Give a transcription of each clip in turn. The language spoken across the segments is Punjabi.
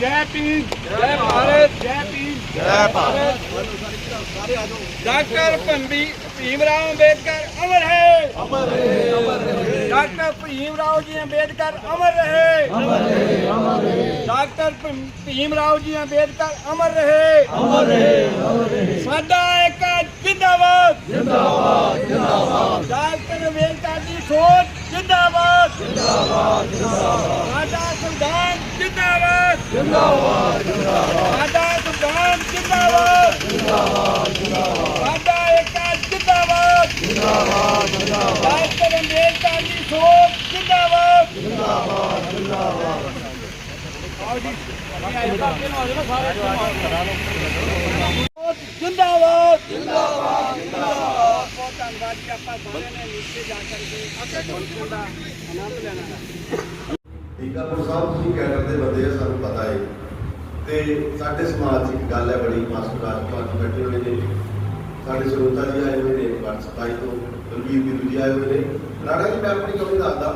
ਜੈ ਭੀਮ ਜੈ ਭਾਰਤ ਜੈ ਭੀਮ ਜੈ ਭਾਰਤ। ਡਾਕਟਰ ਭੰਬੀ ਭੀਮ ਰਾਓ ਅੰਬੇਦਕਰ ਅਮਰ ਹੈ। ਅਮਰ ਰਹੇ ਅਮਰ ਰਹੇ ਡਾਕਟਰ ਭੀਮ ਰਾਓ ਜੀ ਅੰਬੇਦਕਰ ਅਮਰ ਰਹੇ। ਅਮਰ ਰਹੇ ਅਮਰ ਰਹੇ ਡਾਕਟਰ ਭੀਮ ਰਾਓ ਜੀ ਅੰਬੇਦਕਰ ਅਮਰ ਰਹੇ। ਅਮਰ ਰਹੇ ਅਮਰ ਰਹੇ ਸਾਡਾ ਇੱਕ ਜਿੰਦਾਬਾਦ। ਜਿੰਦਾਬਾਦ ਜਿੰਦਾਬਾਦ। ਡਾਕਟਰ ਅੰਬੇਦਕਰ ਦੀ ਸੋਚ ਜਿੰਦਾਬਾਦ। ਜਿੰਦਾਬਾਦ ਜਿੰਦਾਬਾਦ। ਸਾਡਾ ਸੰਵਿਧਾਨ ਜਿੰਦਾਬਾਦ। ਜਿੰਦਾਬਾਦ ਜਿੰਦਾਬਾਦ ਸਾਡਾ ਸੰਵਿਧਾਨ ਜਿੰਦਾਬਾਦ ਜਿੰਦਾਬਾਦ ਜਿੰਦਾਬਾਦ ਸਾਡਾ ਇੱਕ ਜਿੰਦਾਬਾਦ ਜਿੰਦਾਬਾਦ ਜਿੰਦਾਬਾਦ ਡਾਕਟਰ ਅੰਬੇਦਕਰ ਦੀ ਸੋਚ ਜਿੰਦਾਬਾਦ ਜਿੰਦਾਬਾਦ ਜਿੰਦਾਬਾਦ ਸੋਚ ਜਿੰਦਾਬਾਦ ਜਿੰਦਾਬਾਦ ਜਿੰਦਾਬਾਦ ਬਹੁਤ ਧੰਨਵਾਦ ਜੀ ਆਪਾਂ ਸਾਰਿਆਂ ਨੇ ਨੀਚੇ ਜਾ ਕਰਕੇ ਅੱਗੇ ਟੋਲ ਦਾ ਆਨੰਦ ਲੈਣਾ ਹੈ ਟੀਕਾਪੁਰ ਸਾਹਿਬ ਤੁਸੀਂ ਕੈਡਰ ਦੇ ਬੰਦੇ ਆ, ਸਾਨੂੰ ਪਤਾ ਹੈ ਤੇ ਸਾਡੇ ਸਮਾਜ 'ਚ ਇੱਕ ਗੱਲ ਹੈ ਬੜੀ, ਮਾਸਟਰ ਰਾਜਪਾਲ ਜੀ ਬੈਠੇ ਹੋਏ ਨੇ। ਸਾਡੇ ਸਰੋਤਾ ਜੀ ਆਏ ਹੋਏ ਨੇ ਵਟ ਸਤਾਈ ਤੋਂ ਬਲਵੀਰ ਵੀਰੂ ਜੀ ਆਏ ਹੋਏ ਨੇ। ਰਾਣਾ ਜੀ, ਮੈਂ ਆਪਣੀ ਕਮੀ ਦੱਸਦਾ,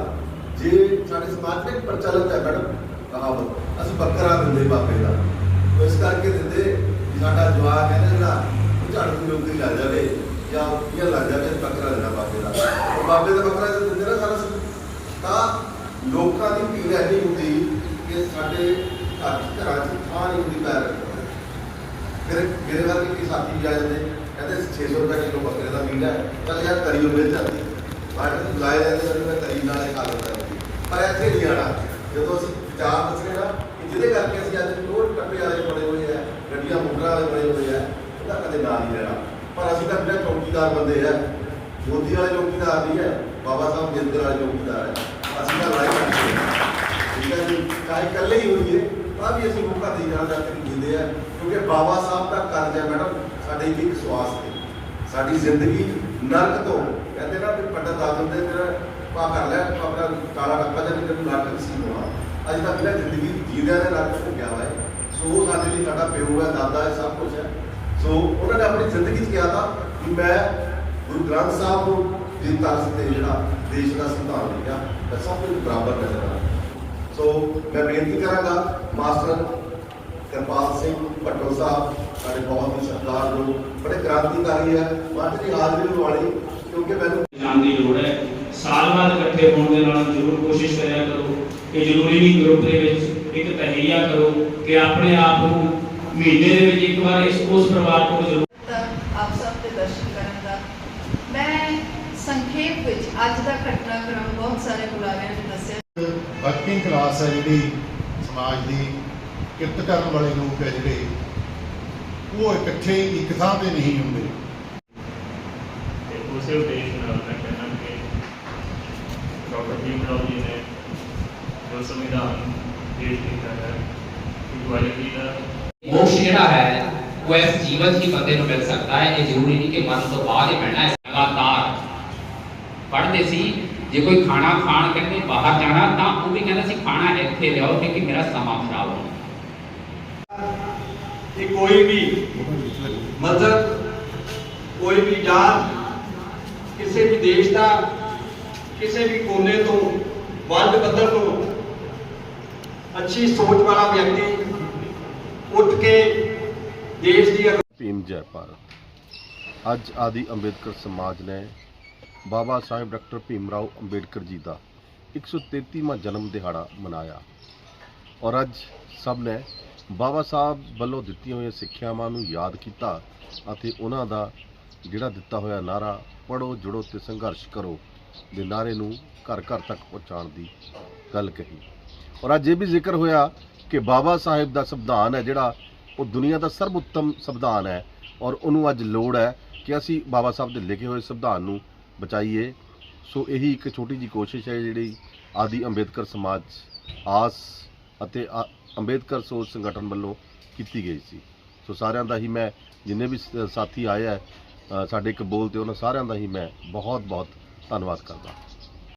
ਜੇ ਸਾਡੇ ਸਮਾਜ 'ਚ ਪ੍ਰਚਲਿਤ ਹੈ ਮੈਡਮ, ਕਹਾਵਤ, ਅਸੀਂ ਬੱਕਰਾ ਦਿੰਦੇ ਬਾਬੇ ਦਾ। ਇਸ ਕਰਕੇ ਦਿੰਦੇ ਸਾਡਾ ਜਵਾਕ ਹੈ ਜਿਹੜਾ ਝਾੜੂ ਨੌਕਰੀ ਲੱਗ ਜਾਵੇ, ਜਾਂ ਇਹ ਲੱਗ ਜਾਵੇ ਬੱਕਰਾ ਦੇਣਾ ਬਾਬੇ ਦਾ। ਉਹ ਦਾ ਬੱਕਰਾ ਦਿੰਦੇ ਨਾ ਸਾਰਾ ਤਾਂ ਲੋਕਾਂ ਦੀ ਭੀੜ ਐਨੀ ਹੁੰਦੀ ਕਿ ਸਾਡੇ ਘਰ ਘਰਾਂ 'ਚ ਥਾਂ ਨਹੀਂ ਹੁੰਦੀ ਪੈਰ ਰੱਖਣ ਫਿਰ ਮੇਰੇ ਵਰਗੇ ਕੀ ਸਾਥੀ ਵੀ ਆ ਜਾਂਦੇ, ਕਹਿੰਦੇ 600 ਰੁਪਏ ਕਿਲੋ ਬੱਕਰੇ ਦਾ ਮੀਟ ਹੈ ਚੱਲ ਯਾਰ ਤਰੀ ਮਿਲ ਜਾਂਦੀ। ਬਾਅਦ ਵਿੱਚ ਬੁਲਾਏ ਜਾਂਦੇ ਨੇ ਮੈਂ ਤਰੀ ਨਾਲ ਹੀ ਖਾ ਲੈਂਦਾ ਪਰ ਇੱਥੇ ਨਹੀਂ ਆਣਾ ਜਦੋਂ ਅਸੀਂ ਵਿਚਾਰ ਦੱਸਣੇ ਨਾ, ਕਿ ਜਿਹਦੇ ਕਰਕੇ ਅਸੀਂ ਅੱਜ ਰੋਡ ਟੱਪੇ ਵਾਲੇ ਬਣੇ ਹੋਏ ਆ, ਗੱਡੀਆਂ ਮੋਟਰਾਂ ਵਾਲੇ ਬਣੇ ਹੋਏ ਆ, ਉਹਦਾ ਕਦੇ ਨਾਂ ਨਹੀਂ ਲੈਣਾ। ਪਰ ਅਸੀਂ ਤਾਂ ਬਿਨਾਂ ਚੌਕੀਦਾਰ ਬੰਦੇ ਆ। ਮੋਦੀ ਵਾਲੇ ਚੌਕੀਦਾਰ ਨਹੀਂ ਹੈ ਬਾਬਾ ਸਾਹਿਬ ਜਿੰਦਰ ਵਾਲੇ ਚੌਕੀਦਾਰ ਹੈ ਅਸੀਂ ਤਾਂ ਲੜਾਈ ਕਰਦੇ ਠੀਕ ਹੈ ਜੀ ਚਾਹੇ ਇਕੱਲੇ ਹੀ ਹੋਈਏ ਤਾਂ ਵੀ ਅਸੀਂ ਲੋਕਾਂ ਦੀ ਜਾਨ ਰੱਖ ਕੇ ਜਿੰਦੇ ਆ ਕਿਉਂਕਿ ਬਾਬਾ ਸਾਹਿਬ ਦਾ ਕਰਜ਼ ਹੈ ਮੈਡਮ ਸਾਡੇ ਇੱਕ ਵਿਸ਼ਵਾਸ ਤੇ ਸਾਡੀ ਜ਼ਿੰਦਗੀ ਨਰਕ ਤੋਂ ਕਹਿੰਦੇ ਨਾ ਵੀ ਪੰਡਤ ਦੱਸ ਦਿੰਦੇ ਤੇਰਾ ਪਾ ਕਰ ਲੈ ਆਪਣਾ ਕਾਲਾ ਰੱਖਾ ਜਾਂ ਤੈਨੂੰ ਨਰਕ ਸੀ ਹੋਣਾ ਅੱਜ ਤੱਕ ਜਿਹੜਾ ਜ਼ਿੰਦਗੀ ਜੀਦਿਆਂ ਦੇ ਨਰਕ ਹੋ ਗਿਆ ਵਾ ਇਹ। ਸੋ ਉਹ ਸਾਡੇ ਲਈ ਸਾਡਾ ਪਿਓ ਹੈ ਦਾਦਾ ਹੈ ਸਭ ਕੁਝ ਹੈ ਸੋ ਉਹਨਾਂ ਨੇ ਆਪਣੀ ਜ਼ਿੰਦਗੀ 'ਚ ਕਿਹਾ ਤਾਂ ਕਿ ਮੈਂ ਗੁਰੂ ਗ੍ਰੰਥ ਸਾਹਿਬ ਨੂੰ ਦੀ ਤਰਸ ਤੇ ਜਿਹੜਾ ਦੇਸ਼ ਦਾ ਸੰਵਿਧਾਨ ਲਿਖਿਆ ਮੈਂ ਸਭ ਕੁਝ ਬਰਾਬਰ ਨਜ਼ਰ ਆਇਆ ਸੋ ਮੈਂ ਬੇਨਤੀ ਕਰਾਂਗਾ, ਮਾਸਟਰ ਕਿਰਪਾਲ ਸਿੰਘ ਭੱਟੋ ਸਾਹਿਬ, ਸਾਡੇ ਬਹੁਤ ਹੀ ਸਤਿਕਾਰ ਲੋਕ, ਬੜੇ ਕ੍ਰਾਂਤੀਕਾਰੀ ਹੈ ਮੱਠ ਦੀ ਹਾਜ਼ਰੀ ਲਵਾਣੀ ਕਿਉਂਕਿ ਮੈਨੂੰ ਜਾਣ ਦੀ ਲੋੜ ਹੈ। ਸਾਲ ਬਾਅਦ ਇਕੱਠੇ ਹੋਣ ਦੇ ਨਾਲ ਜ਼ਰੂਰ ਕੋਸ਼ਿਸ਼ ਕਰਿਆ ਕਰੋ ਕਿ ਜ਼ਰੂਰੀ ਨਹੀਂ ਗਰੁੱਪ ਦੇ ਵਿੱਚ ਇੱਕ ਤਹੀਆ ਕਰੋ ਕਿ ਆਪਣੇ ਆਪ ਨੂੰ ਮਹੀਨੇ ਦੇ ਵਿੱਚ ਇੱਕ ਵਾਰ ਇਸ ਉਸ ਪਰਿਵਾਰ ਕੋਲ ਜ਼ਰੂਰ ਤਾਂ ਆਪ ਸਭ ਦੇ ਦਰਸ਼ਨ ਕਰਨ ਦਾ ਮੈਂ ਸੰਖੇਪ ਵਿੱਚ ਅੱਜ ਦਾ ਘਟਨਾਕ੍ਰਮ ਬਹੁਤ ਸਾਰੇ ਬੁਲਾਰਿਆਂ ਨੇ ਦੱਸਿਆ। ਵਰਕਿੰਗ ਕਲਾਸ ਹੈ ਜਿਹੜੀ ਸਮਾਜ ਦੀ ਕਿਰਤ ਕਰਨ ਵਾਲੇ ਲੋਕ ਹੈ ਜਿਹੜੇ ਉਹ ਇਕੱਠੇ ਇੱਕ ਥਾਂ ਤੇ ਨਹੀਂ ਹੁੰਦੇ। ਤੇ ਉਸੇ ਉਦੇਸ਼ ਨਾਲ ਮੈਂ ਕਹਿੰਦਾ ਕਿ ਡਾਕਟਰ ਭੀਮ ਰਾਓ ਜੀ ਨੇ ਜੋ ਸੰਵਿਧਾਨ ਪੇਸ਼ ਕੀਤਾ ਹੈ ਇਕੁਐਲਿਟੀ ਦਾ ਮੋਕਸ਼ ਜਿਹੜਾ ਹੈ ਉਹ ਇਸ ਜੀਵਨ ਹੀ ਬੰਦੇ ਨੂੰ ਮਿਲ ਸਕਦਾ ਹੈ। ਇਹ ਜ਼ਰੂਰੀ ਨਹੀਂ ਕਿ ਮਰਨ ਤੋਂ ਬਾਅਦ ਹੀ ਮਿਲਣਾ ਹੈ। ਲਗਾਤਾਰ ਪੜ੍ਹਦੇ ਸੀ ਜੇ ਕੋਈ ਖਾਣਾ ਖਾਣ ਕਹਿੰਦੇ ਬਾਹਰ ਜਾਣਾ ਤਾਂ ਉਹ ਵੀ ਕਹਿੰਦਾ ਸੀ ਖਾਣਾ ਇੱਥੇ ਲਿਆਓ ਕਿਉਂਕਿ ਮੇਰਾ ਸਮਾਂ ਖਰਾਬ ਹੋ ਕਿ ਕੋਈ ਵੀ ਮਜ਼ਹਬ ਕੋਈ ਵੀ ਜਾਤ ਕਿਸੇ ਵੀ ਦੇਸ਼ ਦਾ ਕਿਸੇ ਵੀ ਕੋਨੇ ਤੋਂ ਵੰਡ ਬੱਦਲ ਤੋਂ ਅੱਛੀ ਸੋਚ ਵਾਲਾ ਵਿਅਕਤੀ ਉੱਠ ਕੇ ਦੇਸ਼ ਦੀ ਭੀਮ ਜੈ ਭਾਰਤ। ਅੱਜ ਆਦੀ ਅੰਬੇਦਕਰ ਸਮਾਜ ਨੇ ਬਾਬਾ ਸਾਹਿਬ ਡਾਕਟਰ ਭੀਮ ਰਾਓ ਅੰਬੇਡਕਰ ਜੀ ਦਾ 133ਵਾਂ ਜਨਮ ਦਿਹਾੜਾ ਮਨਾਇਆ। ਔਰ ਅੱਜ ਸਭ ਨੇ ਬਾਬਾ ਸਾਹਿਬ ਵੱਲੋਂ ਦਿੱਤੀਆਂ ਹੋਈਆਂ ਸਿੱਖਿਆਵਾਂ ਨੂੰ ਯਾਦ ਕੀਤਾ ਅਤੇ ਉਹਨਾਂ ਦਾ ਜਿਹੜਾ ਦਿੱਤਾ ਹੋਇਆ ਨਾਰਾ ਪੜੋ ਜੁੜੋ ਤੇ ਸੰਘਰਸ਼ ਕਰੋ ਦੇ ਨਾਰੇ ਨੂੰ ਘਰ ਘਰ ਤੱਕ ਪਹੁੰਚਾਉਣ ਦੀ ਗੱਲ ਕਹੀ। ਔਰ ਅੱਜ ਇਹ ਵੀ ਜ਼ਿਕਰ ਹੋਇਆ ਕਿ ਬਾਬਾ ਸਾਹਿਬ ਦਾ ਸੰਵਿਧਾਨ ਹੈ ਜਿਹੜਾ ਉਹ ਦੁਨੀਆ ਦਾ ਸਰਵਉੱਤਮ ਸੰਵਿਧਾਨ ਹੈ ਔਰ ਉਹਨੂੰ ਅੱਜ ਲੋੜ ਹੈ ਕਿ ਅਸੀਂ ਬਾਬਾ ਸਾਹਿਬ ਦੇ ਲਿਖੇ ਹੋਏ ਸੰਵਿਧਾਨ ਨੂੰ ਬਚਾਈਏ। ਸੋ ਇਹੀ ਇੱਕ ਛੋਟੀ ਜੀ ਕੋਸ਼ਿਸ਼ ਹੈ ਜਿਹੜੀ ਆਦੀ ਅੰਬੇਦਕਰ ਸਮਾਜ ਆਸ ਅਤੇ ਆ- ਅੰਬੇਦਕਰ ਸੋਚ ਸੰਗਠਨ ਵੱਲੋਂ ਕੀਤੀ ਗਈ ਸੀ। ਸੋ ਸਾਰਿਆਂ ਦਾ ਹੀ ਮੈਂ ਜਿੰਨੇ ਵੀ ਸਾਥੀ ਆਏ ਹੈ ਸਾਡੇ ਇੱਕ ਬੋਲ ਤੇ ਉਹਨਾਂ ਸਾਰਿਆਂ ਦਾ ਹੀ ਮੈਂ ਬਹੁਤ ਬਹੁਤ ਧੰਨਵਾਦ ਕਰਦਾ।